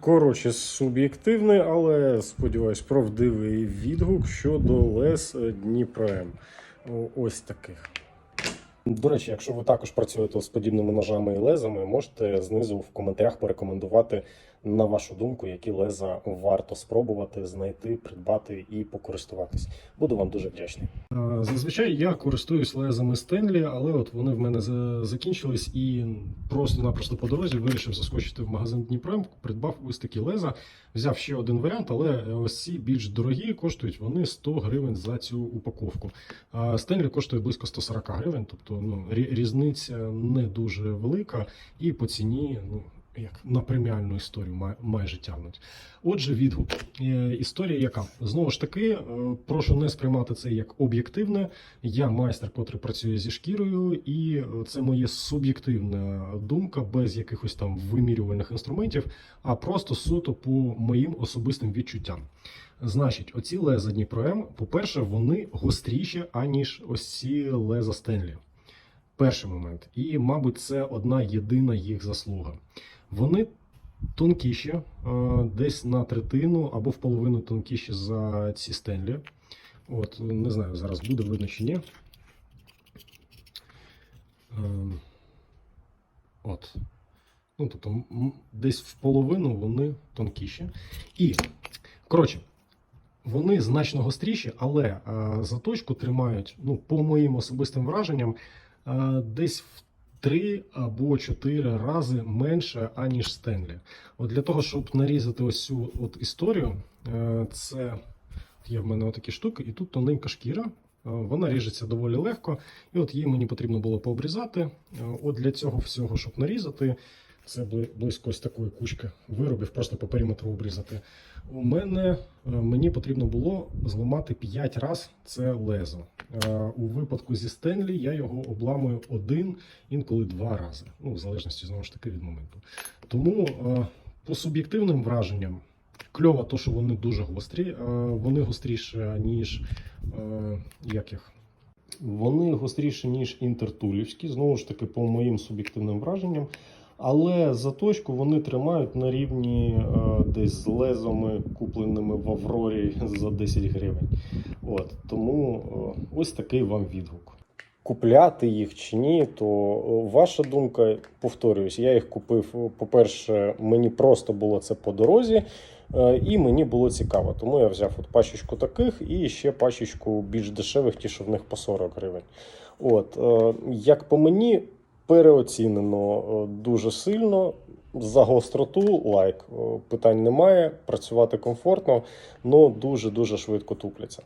Коротше, суб'єктивний, але сподіваюсь, правдивий відгук щодо лес Дніпра. Ось таких. До речі, якщо ви також працюєте з подібними ножами і лезами, можете знизу в коментарях порекомендувати на вашу думку, які леза варто спробувати знайти, придбати і покористуватись. Буду вам дуже вдячний. Зазвичай я користуюсь лезами Стенлі, але от вони в мене закінчились і просто-напросто по дорозі вирішив заскочити в магазин Дніпрем, придбав ось такі леза. Взяв ще один варіант, але ось ці більш дорогі коштують вони 100 гривень за цю упаковку. Стенлі коштує близько 140 гривень, тобто ну, різниця не дуже велика, і по ціні, ну як на преміальну історію майже тягнуть. Отже, відгук. Е, Історія яка? Знову ж таки, е, прошу не сприймати це як об'єктивне. Я майстер, котрий працює зі шкірою, і е, це моє суб'єктивна думка, без якихось там вимірювальних інструментів, а просто суто по моїм особистим відчуттям. Значить, оці леза Дніпром, по-перше, вони гостріші, аніж ось ці леза Стенлі. Перший момент. І, мабуть, це одна єдина їх заслуга. Вони тонкіші, е, десь на третину або в половину тонкіші за ці Стенлі. От, не знаю, зараз буде видно чи ні. Ем, От. Ну, тобто, десь в половину вони тонкіші. І, коротше, вони значно гостріші, але а, заточку тримають, ну, по моїм особистим враженням, десь в три або чотири рази менше, аніж Стенлі. От для того, щоб нарізати ось цю от історію, е, це є в мене такі штуки, і тут тоненька шкіра. е, Вона ріжеться доволі легко, і от її мені потрібно було пообрізати. Е, От для цього всього, щоб нарізати, це близько ось такої кучки виробів, просто по периметру обрізати. У мене е, мені потрібно було зламати 5 разів це лезо. Е, У випадку зі Стенлі я його обламую один, інколи два рази. Ну, в залежності знову ж таки від моменту. Тому е, по суб'єктивним враженням. Кльово, то, що вони дуже гострі, вони гостріші, ніж як їх. Вони гостріші, ніж інтертулівські, знову ж таки, по моїм суб'єктивним враженням. Але заточку вони тримають на рівні е, десь з лезами, купленими в Аврорі за 10 гривень. От, тому е, ось такий вам відгук. Купляти їх чи ні, то е, ваша думка, повторююсь, я їх купив. По-перше, мені просто було це по дорозі, і мені було цікаво. Тому я взяв от пачечку таких і ще пачечку більш дешевих, ті, що в них по 40 гривень. От, як по мені, переоцінено е, дуже сильно. За гостроту лайк Е, питань немає. Працювати комфортно, але дуже дуже швидко тупляться.